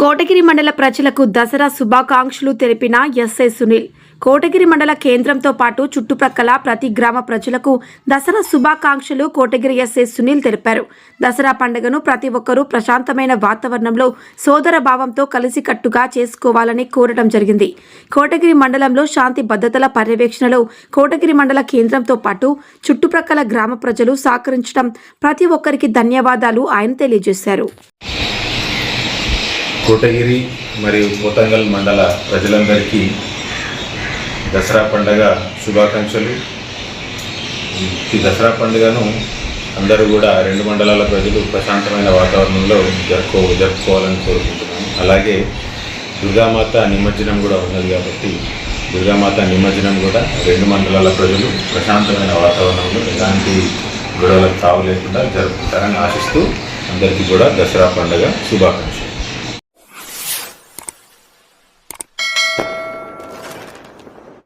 కోటగిరి మండల ప్రజలకు దసరా శుభాకాంక్షలు తెలిపిన ఎస్ఐ సునీల్. కోటగిరి మండల కేంద్రంతో పాటు చుట్టుప్రక్కల ప్రతి గ్రామ ప్రజలకు దసరా శుభాకాంక్షలు కోటగిరి ఎస్ఐ సునీల్ తెలిపారు. దసరా పండుగను ప్రతి ఒక్కరూ ప్రశాంతమైన వాతావరణంలో సోదర భావంతో కలిసికట్టుగా చేసుకోవాలని కోరడం జరిగింది. కోటగిరి మండలంలో శాంతి భద్రతల పర్యవేక్షణలో కోటగిరి మండల కేంద్రంతో పాటు చుట్టుప్రక్కల గ్రామ ప్రజలు సహకరించడం ప్రతి ఒక్కరికి ధన్యవాదాలు ఆయన తెలియజేశారు. కోటగిరి మరియు కోతంగల్ మండల ప్రజలందరికీ దసరా పండగ శుభాకాంక్షలు. ఈ దసరా పండుగను అందరూ కూడా రెండు మండలాల ప్రజలు ప్రశాంతమైన వాతావరణంలో జరుపుకో జరుపుకోవాలని కోరుకుంటున్నాను అలాగే దుర్గామాత నిమజ్జనం కూడా ఉన్నది కాబట్టి దుర్గామాత నిమజ్జనం కూడా రెండు మండలాల ప్రజలు ప్రశాంతమైన వాతావరణంలో ఎలాంటి గొడవలకు తావు లేకుండా జరుపుకుంటారని ఆశిస్తూ అందరికీ కూడా దసరా పండుగ శుభాకాంక్షలు.